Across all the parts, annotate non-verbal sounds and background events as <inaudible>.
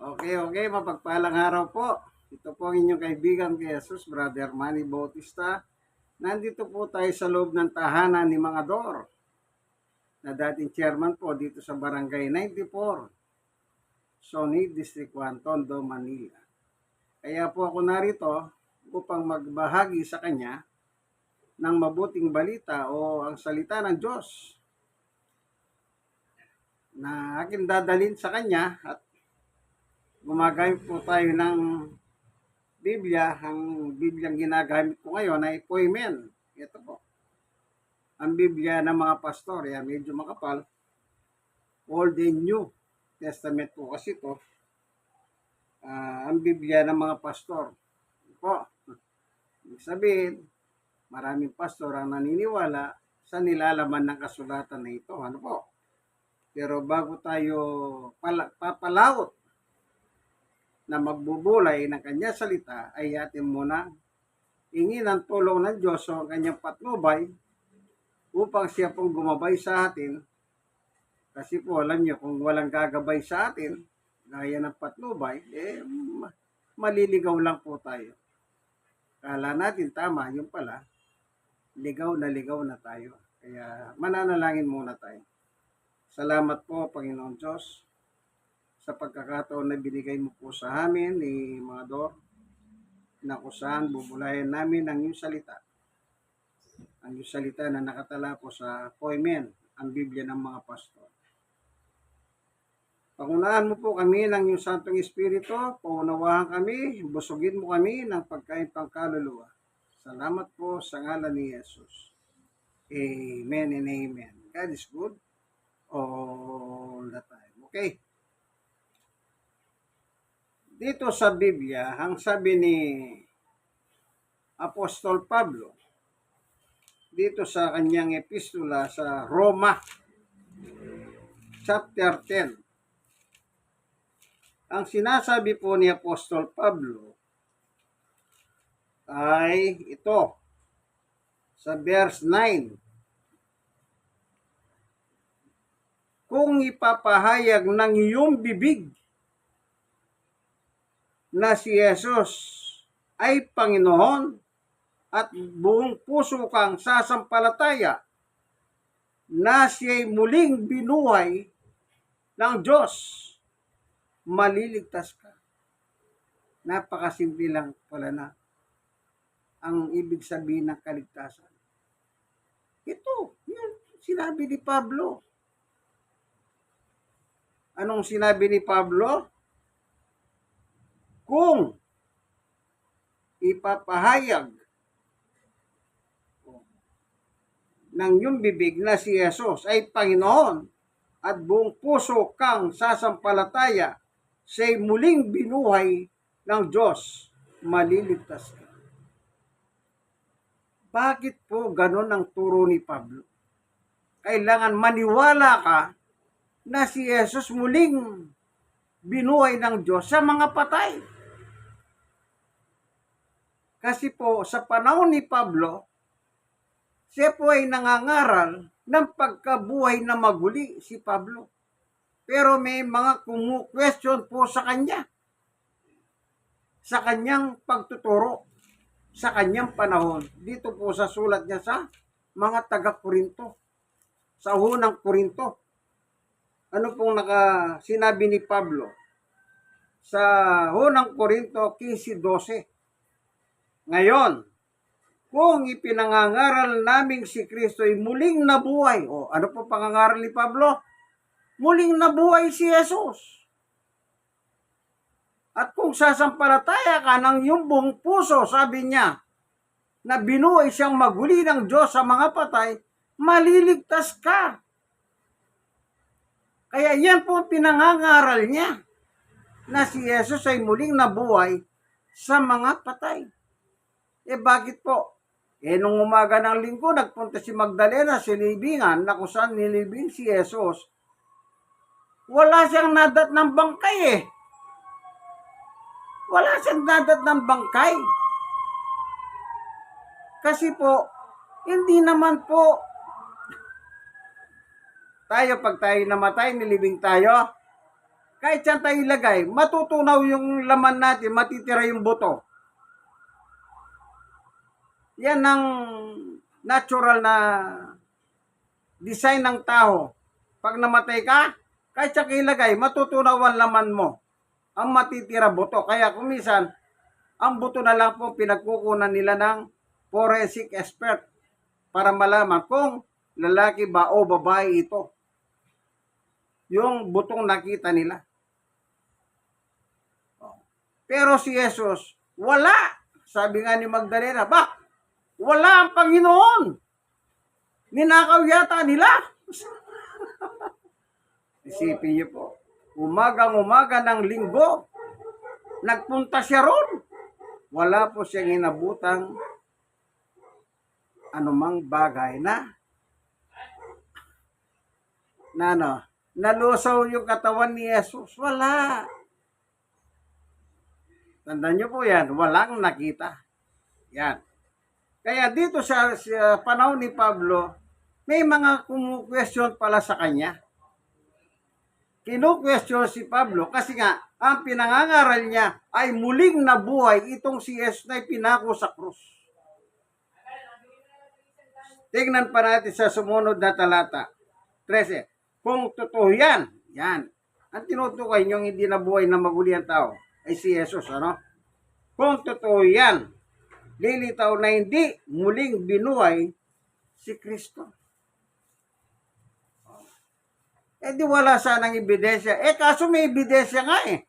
Okay, okay, mapagpalang araw po. Ito po ang inyong kaibigan kay Jesus, Brother Manny Bautista. Nandito po tayo sa loob ng tahanan ni Mga Dor, na dating chairman po dito sa Barangay 94, Sony District 1, Tondo, Manila. Kaya po ako narito upang magbahagi sa kanya ng mabuting balita o ang salita ng Diyos na akin dadalhin sa kanya at gumagamit po tayo ng Biblia. Ang Biblia ginagamit ko ngayon ay Poimen. Ito po. Ang Biblia ng mga pastor. Yan, medyo makapal. Old and New Testament po kasi ito. Ah, ang Biblia ng mga pastor. Ito Po. Ibig sabihin, maraming pastor ang naniniwala sa nilalaman ng kasulatan na ito. Ano po? Pero bago tayo pala, papalaot na magbubulay ng kanya salita, ay atin muna ingin ang tulong ng Diyos o kanyang patnubay upang siya pong gumabay sa atin. Kasi po, alam niyo, kung walang gagabay sa atin, gaya ng patnubay, eh, ma- maliligaw lang po tayo. Kala natin tama, yung pala, ligaw na ligaw na tayo. Kaya mananalangin muna tayo. Salamat po, Panginoon Diyos, sa pagkakataon na binigay mo po sa amin ni mga Dor, na kung saan bubulayan namin ang iyong salita. Ang iyong salita na nakatala po sa Poimen, ang Biblia ng mga pastor. Pangunahan mo po kami ng iyong Santong Espiritu, paunawahan kami, busugin mo kami ng pagkain pangkaluluwa. Salamat po sa ngalan ni Jesus. Amen and amen. God is good all the time. Okay? Dito sa Biblia, ang sabi ni Apostol Pablo, dito sa kanyang epistula sa Roma, chapter 10, ang sinasabi po ni Apostol Pablo ay ito, sa verse 9, kung ipapahayag ng iyong bibig na si Jesus ay Panginoon at buong puso kang sasampalataya na siya'y muling binuhay ng Diyos, maliligtas ka. Napakasimple lang pala na ang ibig sabihin ng kaligtasan. Ito, yun, sinabi ni Pablo. Anong sinabi ni Pablo? Kung ipapahayag ng iyong bibig na si Jesus ay Panginoon at buong puso kang sasampalataya siya'y muling binuhay ng Diyos, maliligtas ka. Bakit po ganon ang turo ni Pablo? Kailangan maniwala ka na si Jesus muling binuhay ng Diyos sa mga patay. Kasi po, sa panahon ni Pablo, siya po ay nangangaral ng pagkabuhay na maguli si Pablo. Pero may mga kumu-question po sa kanya. Sa kanyang pagtuturo. Sa kanyang panahon. Dito po sa sulat niya sa mga taga-Korinto. Sa unang Korinto. Ano pong naka sinabi ni Pablo? Sa unang Korinto 15.12. Ngayon, kung ipinangangaral naming si Kristo ay muling nabuhay. O ano po pangangaral ni Pablo? Muling nabuhay si Jesus. At kung sasampalataya ka ng iyong buong puso, sabi niya, na binuhay siyang maguli ng Diyos sa mga patay, maliligtas ka. Kaya yan po ang pinangangaral niya, na si Jesus ay muling nabuhay sa mga patay. Eh bakit po? Eh nung umaga ng linggo, nagpunta si Magdalena sa libingan na kung saan nilibing si Jesus. Wala siyang nadat ng bangkay eh. Wala siyang nadat ng bangkay. Kasi po, hindi naman po tayo pag tayo namatay, nilibing tayo. kahit saan tayo ilagay, matutunaw yung laman natin, matitira yung buto. Yan ang natural na design ng tao. Pag namatay ka, kahit saan ka ilagay, matutunaw ang laman mo. Ang matitira buto. Kaya kung minsan, ang buto na lang po pinagkukunan nila ng forensic expert para malaman kung lalaki ba o babae ito. Yung butong nakita nila. Pero si Jesus, wala. Sabi nga ni Magdalena, ba? Wala ang Panginoon. Ninakaw yata nila. <laughs> Isipin niyo po, umagang umaga ng linggo, nagpunta siya ron. Wala po siyang inabutang anumang bagay na na ano, nalusaw yung katawan ni Jesus. Wala. Tandaan niyo po yan, walang nakita. Yan. Kaya dito sa, sa panahon ni Pablo, may mga kumu-question pala sa kanya. Kinu-question si Pablo kasi nga, ang pinangangaral niya ay muling nabuhay itong si Jesus na pinako sa krus. Tingnan pa natin sa sumunod na talata. 13. Kung totoo yan, yan. Ang tinutukoy niyong hindi nabuhay na maguli ang tao ay si Jesus, ano? Kung totoo yan, lilitaw na hindi muling binuhay si Kristo. Eh di wala sanang ebidensya. Eh kaso may ebidensya nga eh.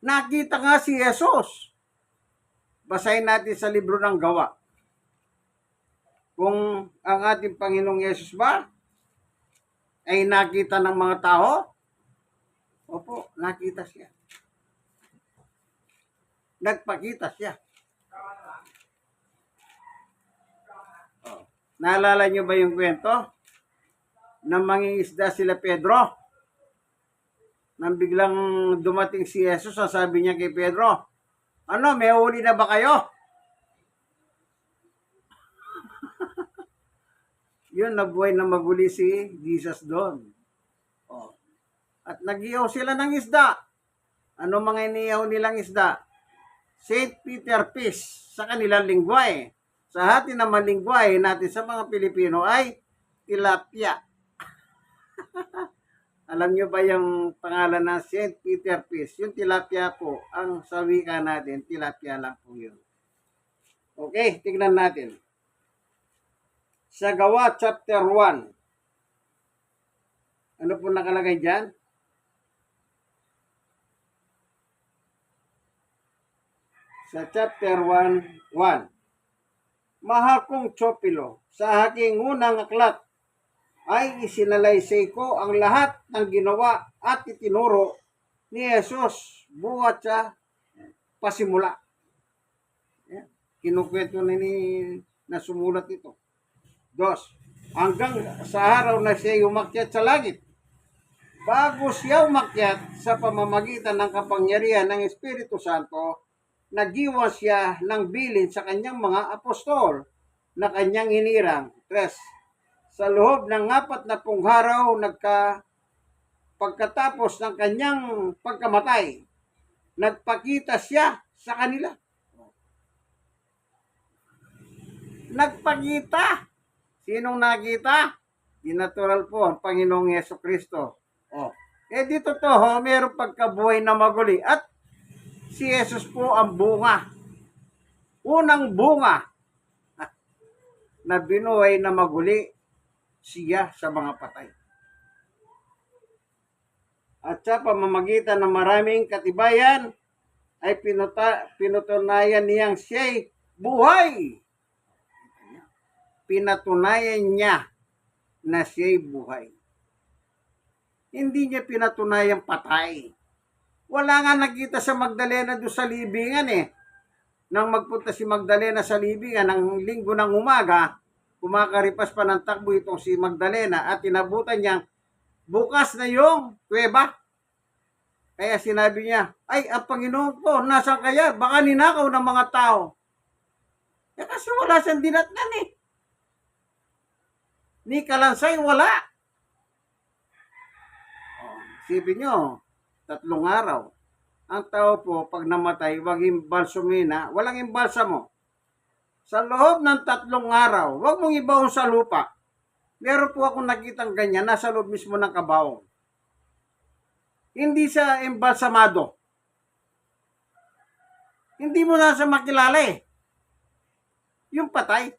Nakita nga si Jesus. Basahin natin sa libro ng gawa. Kung ang ating Panginoong Yesus ba ay nakita ng mga tao, opo, nakita siya. Nagpakita siya. Naalala niyo ba yung kwento? na mangingisda sila Pedro. Nang biglang dumating si Jesus, sabi niya kay Pedro, ano, may huli na ba kayo? <laughs> Yun, nabuhay na maguli si Jesus doon. Oh. At nagiyaw sila ng isda. Ano mga iniyaw nilang isda? St. Peter Fish sa kanilang lingwahe. Sa hati naman lingwahe natin sa mga Pilipino ay tilapia. <laughs> Alam nyo ba yung pangalan ng St. Peter Fish? Yung tilapia po, ang sa wika natin, tilapia lang po yun. Okay, tignan natin. Sa Gawa chapter 1. Ano po nakalagay dyan? Sa chapter 1, 1. Mahal kong Chopilo, sa aking unang aklat, ay isinalaysay ko ang lahat ng ginawa at itinuro ni Jesus buhat sa pasimula. Yan. Kinukwento na ni na sumulat ito. Dos, hanggang sa araw na siya umakyat sa langit. Bago siya umakyat sa pamamagitan ng kapangyarihan ng Espiritu Santo, nagiwa siya ng bilin sa kanyang mga apostol na kanyang hinirang. Tres, sa loob ng apat na pung araw nagka pagkatapos ng kanyang pagkamatay, nagpakita siya sa kanila. Nagpakita. Sinong nakita? Di natural po ang Panginoong Yeso Kristo. Oh. Eh dito to, ho, mayroong pagkabuhay na maguli. At si Jesus po ang bunga. Unang bunga na binuhay na maguli siya sa mga patay. At sa pamamagitan ng maraming katibayan, ay pinuta, pinutunayan niyang siya'y buhay. Pinatunayan niya na siya'y buhay. Hindi niya pinatunayang patay. Wala nga nakita sa Magdalena doon sa libingan eh. Nang magpunta si Magdalena sa libingan ng linggo ng umaga, kumakaripas pa ng takbo itong si Magdalena at tinabutan niya, bukas na yung kuweba. Kaya sinabi niya, ay, ang Panginoon ko, nasa kaya? Baka ninakaw ng mga tao. Eh, kasi wala siyang dinatnan eh. Ni Kalansay, wala. Oh, Isipin nyo, tatlong araw. Ang tao po, pag namatay, wag imbalsumina, walang imbalsa mo. Sa loob ng tatlong araw, wag mong ibaon sa lupa. Meron po akong nakitang ganyan, nasa loob mismo ng kabaong. Hindi sa embalsamado. Hindi mo na sa makilala eh. Yung patay,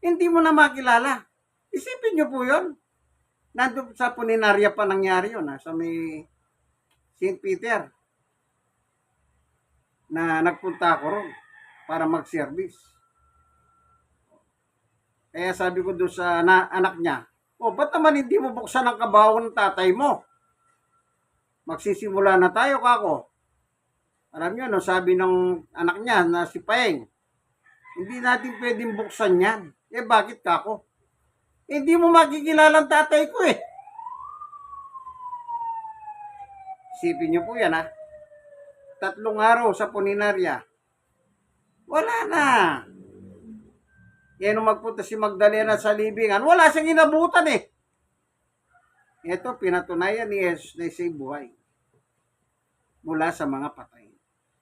hindi mo na makilala. Isipin nyo po yun. Nandun sa Puninarya pa nangyari yun, ha, sa may St. Peter. Na nagpunta ako ron para mag-service. Kaya sabi ko doon sa na, anak niya, o ba't naman hindi mo buksan ang kabaho ng tatay mo? Magsisimula na tayo, kako. Alam niyo, no, sabi ng anak niya na si Paeng, hindi natin pwedeng buksan yan. Eh, bakit kako? Hindi mo makikilala ang tatay ko eh. Sipin niyo po yan ha. Tatlong araw sa Puninarya. Wala na. Yan nung magpunta si Magdalena sa libingan, wala siyang inabutan eh. Ito, pinatunayan ni Jesus na isa'y buhay mula sa mga patay.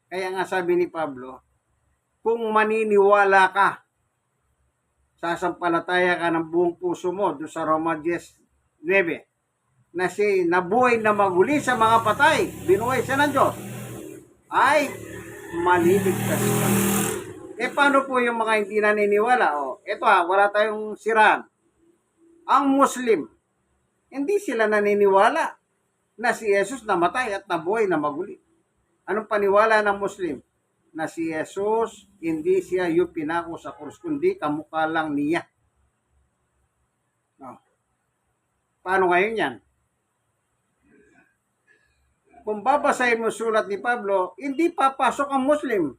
Kaya nga sabi ni Pablo, kung maniniwala ka, sasampalataya ka ng buong puso mo doon sa Roma 10.9 na si nabuhay na maguli sa mga patay, binuhay siya ng Diyos, ay maliligtas ka. Eh paano po yung mga hindi naniniwala? O, eto ha, wala tayong siraan. Ang Muslim, hindi sila naniniwala na si Jesus namatay at nabuhay na maguli. Anong paniwala ng Muslim? Na si Jesus, hindi siya yung pinako sa krus, kundi kamukha lang niya. No. Paano ngayon yan? Kung babasahin mo sulat ni Pablo, hindi papasok ang Muslim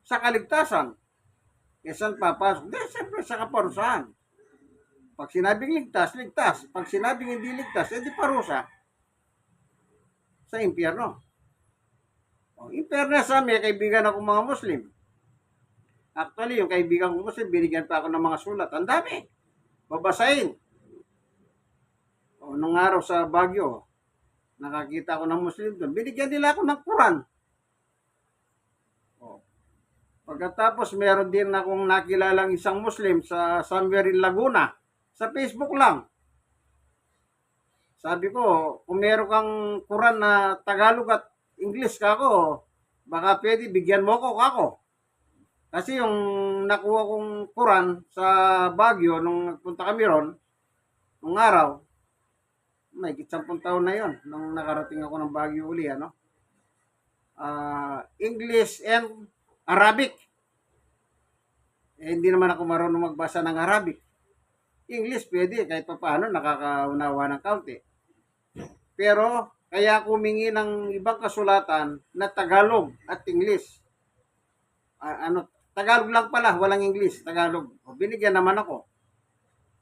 sa kaligtasan. E papasok? Di, siyempre sa kaparusahan. Pag sinabing ligtas, ligtas. Pag sinabing hindi ligtas, edi parusa sa impyerno. O, impyerno sa may kaibigan ako mga Muslim. Actually, yung kaibigan ko Muslim, binigyan pa ako ng mga sulat. Ang dami. Babasahin. O, nung araw sa Baguio, nakakita ako ng Muslim doon. Binigyan nila ako ng Quran. O. Pagkatapos, meron din akong nakilalang isang Muslim sa somewhere in Laguna. Sa Facebook lang. Sabi ko, kung meron kang Quran na Tagalog at English ka ako, baka pwede bigyan mo ko kako. Kasi yung nakuha kong Quran sa Baguio nung nagpunta kami ron, nung araw, may kitsampung taon na yon nung nakarating ako ng Baguio uli, ano? Ah, English and Arabic. Eh, hindi naman ako marunong magbasa ng Arabic. English pwede, kahit pa paano nakakaunawa ng kaunti. Pero, kaya kumingi ng ibang kasulatan na Tagalog at English. Ah, ano, Tagalog lang pala, walang English, Tagalog. O, binigyan naman ako.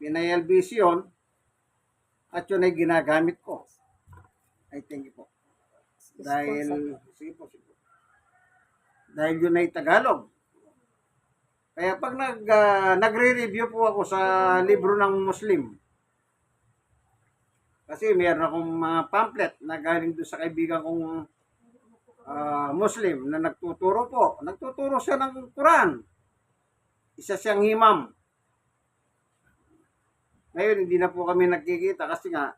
Pinay-LBC yun, at yun ay ginagamit ko. I thank you po. Dahil, sige po, sige po. Dahil yun ay Tagalog. Kaya pag nag, ah, nagre-review po ako sa libro ng Muslim, kasi meron akong mga pamphlet na galing doon sa kaibigan kong ah, Muslim na nagtuturo po. Nagtuturo siya ng Quran. Isa siyang imam. Ngayon, hindi na po kami nagkikita kasi nga,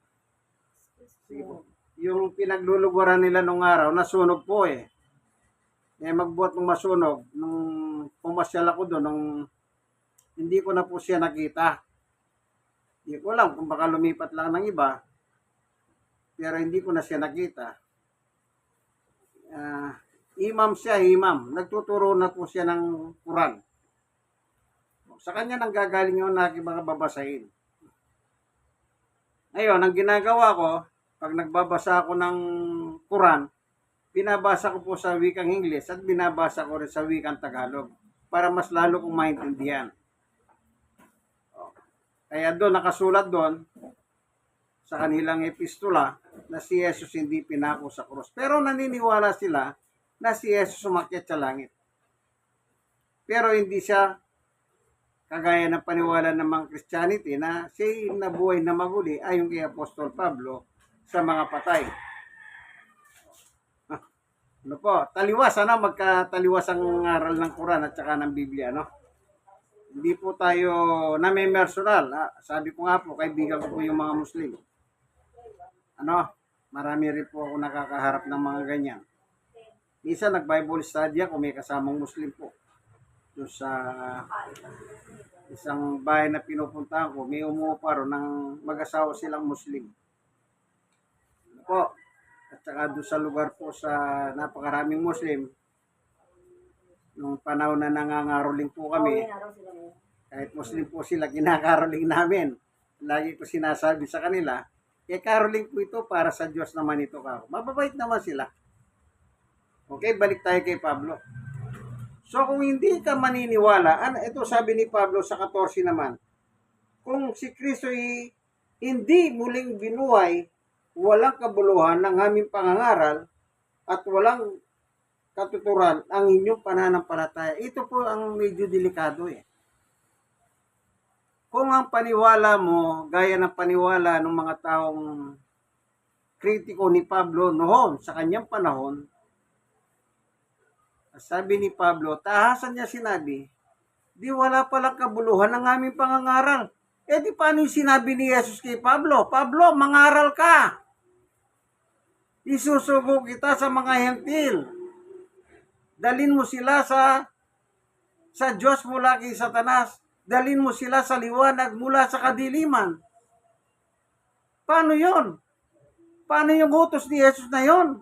sige po, yung pinagluluguran nila nung araw, nasunog po eh. Eh, magbuhat ng masunog, nung pumasyal ako doon, nung hindi ko na po siya nakita. Hindi ko alam kung baka lumipat lang ng iba, pero hindi ko na siya nakita. Ah, imam siya, imam. Nagtuturo na po siya ng Quran. Sa kanya nang gagaling yung aking mga babasahin. Ngayon, ang ginagawa ko, pag nagbabasa ako ng Quran, binabasa ko po sa wikang English at binabasa ko rin sa wikang Tagalog para mas lalo kong maintindihan. Kaya doon, nakasulat doon, sa kanilang epistula, na si Jesus hindi pinako sa krus. Pero naniniwala sila na si Jesus umakyat sa langit. Pero hindi siya kagaya ng paniwala ng mga Christianity na siya nabuhay na maguli ayon kay Apostol Pablo sa mga patay. Ano po, taliwas, ano, magkataliwas ang aral ng Quran at saka ng Biblia, no? Hindi po tayo name-personal. Ah, sabi ko nga po, kaibigan ko po yung mga Muslim. Ano, marami rin po ako nakakaharap ng mga ganyan. Isa nag-Bible study ako, may kasamang Muslim po. Doon sa isang bahay na pinupuntahan ko, may umupa ro ng mag-asawa silang Muslim. Ano po, at saka doon sa lugar po sa napakaraming Muslim, nung panahon na nangangaroling po kami, kahit Muslim po sila, kinakaroling namin. Lagi ko sinasabi sa kanila, eh caroling po ito para sa Diyos naman ito ka. Mababait naman sila. Okay, balik tayo kay Pablo. So kung hindi ka maniniwala, ano, ito sabi ni Pablo sa 14 naman, kung si Kristo hindi muling binuhay, walang kabuluhan ng aming pangangaral at walang katuturan ang inyong pananampalataya. Ito po ang medyo delikado eh. Kung ang paniwala mo, gaya ng paniwala ng mga taong kritiko ni Pablo noon, sa kanyang panahon, sabi ni Pablo, tahasan niya sinabi, di wala palang kabuluhan ng aming pangangaral. Eh di paano yung sinabi ni Jesus kay Pablo? Pablo, mangaral ka. Isusugo kita sa mga hentil. Dalin mo sila sa sa Diyos mula kay Satanas. Dalin mo sila sa liwanag mula sa kadiliman. Paano yon? Paano yung utos ni Jesus na yon?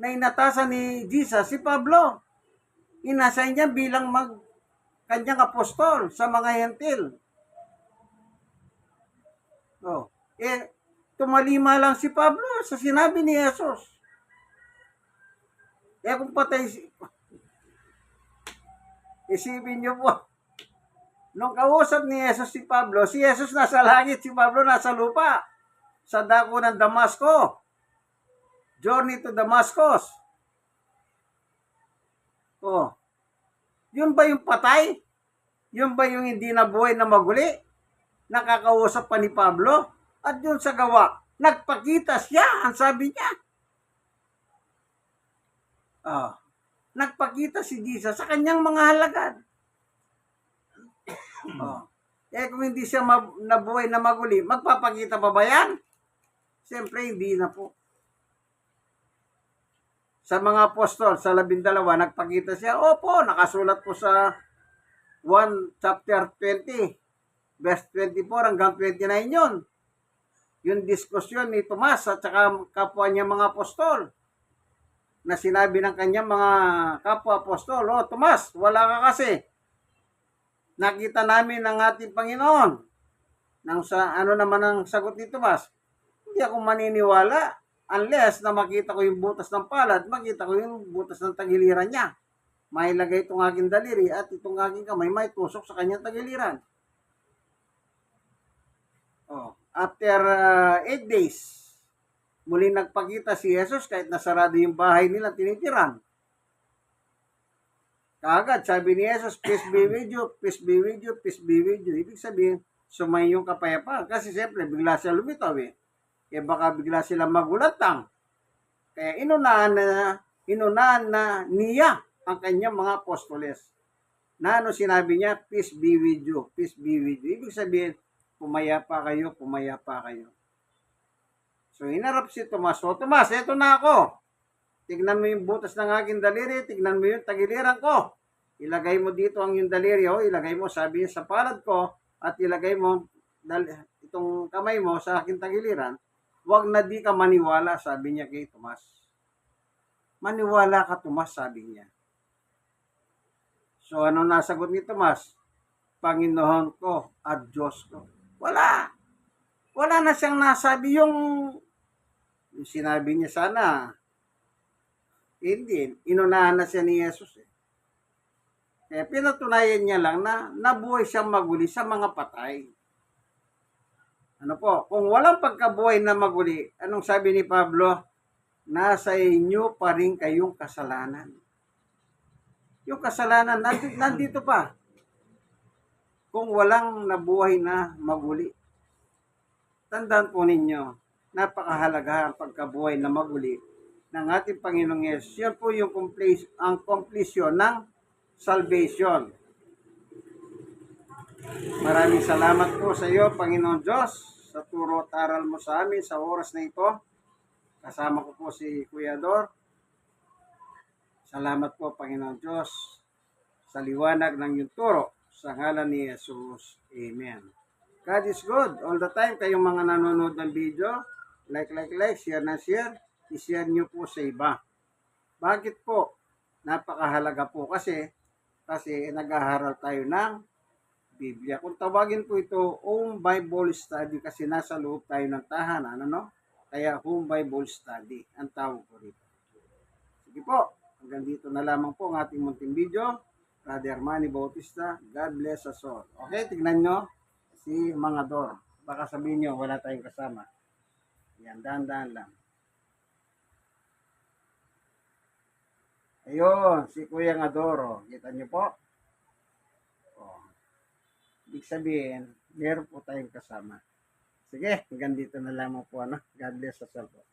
Na inatasan ni Jesus si Pablo. Inasay niya bilang mag kanyang apostol sa mga hentil. Oh, eh, tumalima lang si Pablo sa sinabi ni Jesus. Eh kung patay si... Isipin niyo po, nung kausap ni Jesus si Pablo, si Jesus nasa langit, si Pablo nasa lupa, sa dako ng Damasco. Journey to Damascus. Oh. Yun ba yung patay? Yun ba yung hindi nabuhay na maguli? Nakakausap pa ni Pablo? At yun sa gawa, nagpakita siya, ang sabi niya. Ah, nagpakita si Jesus sa kanyang mga halagad. <coughs> Oh. Eh kung hindi siya nabuhay na maguli, magpapakita pa ba yan? Siyempre, hindi na po. Sa mga apostol, sa labindalawa, nagpakita siya, opo, nakasulat po sa 1 chapter 20, verse 24 hanggang 29 yun. Yung diskusyon ni Tomas at saka kapwa niya mga apostol na sinabi ng kanyang mga kapwa apostol, oh Tomas, wala ka kasi. Nakita namin ang ating Panginoon. Nang sa ano naman ang sagot ni Tomas, hindi ako maniniwala unless na makita ko yung butas ng palad, makita ko yung butas ng tagiliran niya. Mailagay itong aking daliri at itong aking kamay may tusok sa kanyang tagiliran. Oh, after 8 days, muli nagpakita si Jesus kahit nasarado yung bahay nila tinitiran. Kaagad, sabi ni Jesus, peace be with you, peace be with you, peace be with you. Ibig sabihin, sumay yung kapayapaan. Kasi siyempre, bigla siya lumitaw eh. Kaya baka bigla sila magulatang. Kaya inunahan na, inunahan na niya ang kanyang mga apostoles. Na ano sinabi niya, peace be with you, peace be with you. Ibig sabihin, pumayapa kayo, pumayapa kayo. So, hinarap si Tomas. So, Tomas, eto na ako. Tignan mo yung butas ng aking daliri, tignan mo yung tagiliran ko. Ilagay mo dito ang yung daliri, oh, ilagay mo, sabi niya, sa palad ko, at ilagay mo dal- itong kamay mo sa aking tagiliran, wag na di ka maniwala, sabi niya kay Tomas. Maniwala ka, Tomas, sabi niya. So, ano nasagot ni Tomas? Panginoon ko at Diyos ko. Wala. Wala na siyang nasabi yung, yung sinabi niya sana. Hindi. Inunahan na siya ni Jesus eh. Kaya pinatunayan niya lang na nabuhay siyang maguli sa mga patay. Ano po? Kung walang pagkabuhay na maguli, anong sabi ni Pablo? Nasa inyo pa rin kayong kasalanan. Yung kasalanan, nandito, nandito pa. Kung walang nabuhay na maguli. Tandaan po ninyo, napakahalaga ang pagkabuhay na maguli ng ating Panginoong Yesus. Yan po yung completion, ang completion ng salvation. Maraming salamat po sa iyo, Panginoon Diyos, sa turo at aral mo sa amin sa oras na ito. Kasama ko po si Kuya Dor. Salamat po, Panginoon Diyos, sa liwanag ng iyong turo. Sa ngalan ni Jesus. Amen. God is good. All the time, kayong mga nanonood ng video, like, like, like, share na share, i-share nyo po sa iba. Bakit po? Napakahalaga po kasi, kasi nag-aaral tayo ng Biblia. Kung tawagin po ito, home Bible study kasi nasa loob tayo ng tahanan, ano? Kaya home Bible study, ang tawag ko rito. Sige po, hanggang dito na lamang po ang ating munting video. Brother Manny Bautista, God bless us all. Okay, tignan nyo si mga door. Baka sabihin nyo, wala tayong kasama. Yan, dahan-dahan lang. Ayun, si Kuya Adoro. Kita nyo po? Ibig sabihin, meron po tayong kasama. Sige, hanggang dito na lamang po. Ano? God bless us all po.